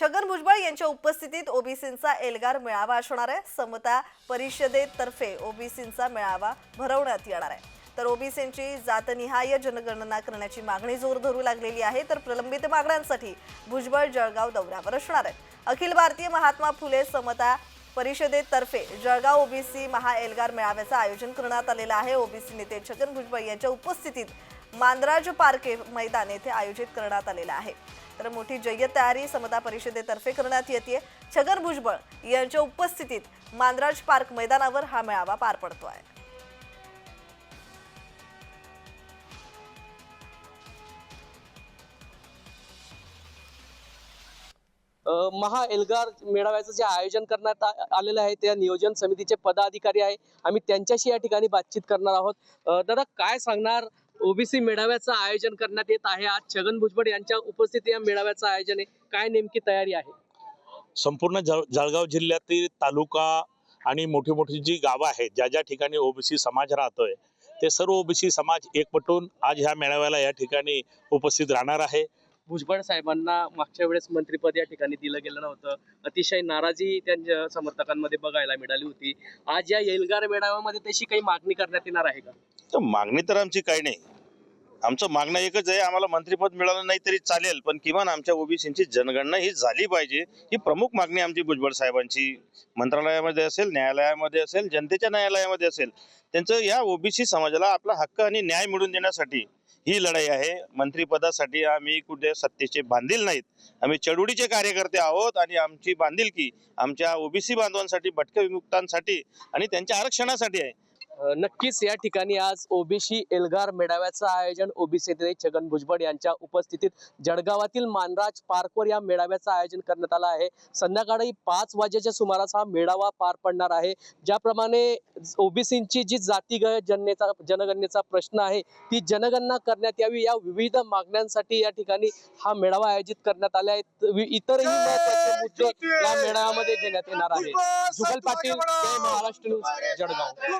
छगन भुजबळ यांच्या उपस्थितीत ओबीसींचा एल्गार मेळावा असणार आहे. समता परिषदेतर्फे ओबीसींचा मेळावा भरवण्यात येणार आहे. तर ओबीसींची जातनिहाय जनगणना करण्याची मागणी जोर धरू लागलेली आहे. तर प्रलंबित मागण्यांसाठी भुजबळ जळगाव दौऱ्यावर असणार आहेत अखिल भारतीय महात्मा फुले समता परिषदेतर्फे जळगाव ओबीसी महा एल्गार मेळाव्याचं आयोजन करण्यात आलेलं आहे. ओबीसी नेते छगन भुजबळ यांच्या उपस्थितीत मांद्राज पार्के मैदान येथे आयोजित करण्यात आलेलं आहे. तर मोठी जय्यत तयारी समता परिषदेतर्फे करण्यात येते. छगन भुजबळ यांच्या उपस्थितीत मांद्राज पार्क मैदानावर हा मेळावा पार पडतो आहे महा एल्गार मेळाव्याचं जे आयोजन करण्यात आलेलं आहे त्या नियोजन समितीचे पदाधिकारी आहे. आम्ही त्यांच्याशी या ठिकाणी बातचीत करणार आहोत. दादा काय सांगणार ओबीसी मेळाव्याचं आयोजन करण्यात येत आहे. आज छगन भुजबळ यांच्या उपस्थितीत या मेळाव्याचं आयोजन आहे. काय नेमकी तयारी आहे? संपूर्ण जळ जळगाव जिल्ह्यातील तालुका आणि मोठी मोठी जी गावं आहेत ज्या ज्या ठिकाणी ओबीसी समाज राहतोय ते सर्व ओबीसी समाज एकवटून आज ह्या मेळाव्याला या ठिकाणी उपस्थित राहणार आहे. भुजबळ साहेबांना मागच्या वेळेस मंत्रिपद या ठिकाणी दिलं गेलं नव्हतं. अतिशय नाराजी त्यांच्या समर्थकांमध्ये बघायला मिळाली होती. आज या एल्गार मेळाव्यामध्ये तशी काही मागणी करण्यात येणार आहे का? तर मागणी तर आमची काही नाही. आमचं मागणं एकच आहे आम्हाला मंत्रीपद मिळालं नाही तरी चालेल पण किमान आमच्या ओबीसीची जनगणना ही झाली पाहिजे ही प्रमुख मागणी आमची भुजबळ साहेबांची. मंत्रालयामध्ये असेल न्यायालयामध्ये असेल जनतेच्या न्यायालयामध्ये असेल त्यांचं या ओबीसी समाजाला आपला हक्क आणि न्याय मिळवून देण्यासाठी ही लढाई आहे. मंत्रीपदासाठी आम्ही कुठे सत्तेचे बांधील नाहीत. आम्ही चळवळीचे कार्यकर्ते आहोत आणि आमची बांधिलकी आमच्या ओबीसी बांधवांसाठी भटक्या विमुक्तांसाठी आणि त्यांच्या आरक्षणासाठी आहे. नक्कीच या ठिकाणी आज ओबीसी एल्गार मेळाव्याचं आयोजन ओबीसी नेते छगन भुजबळ यांच्या उपस्थितीत जळगावातील मानराज पार्कवर या मेळाव्याचं आयोजन करण्यात आलं आहे. संध्याकाळी पाच वाजेच्या सुमारास हा मेळावा पार पडणार आहे. ज्याप्रमाणे ओबीसींची जी जाती जननेचा जनगणनेचा प्रश्न आहे ती जनगणना करण्यात यावी या विविध मागण्यांसाठी या ठिकाणी हा मेळावा आयोजित करण्यात आला आहे. इतरही महत्त्वाचे मुद्दे या मेळाव्यामध्ये घेण्यात येणार आहे जुगल पाटील महाराष्ट्र न्यूज जळगाव.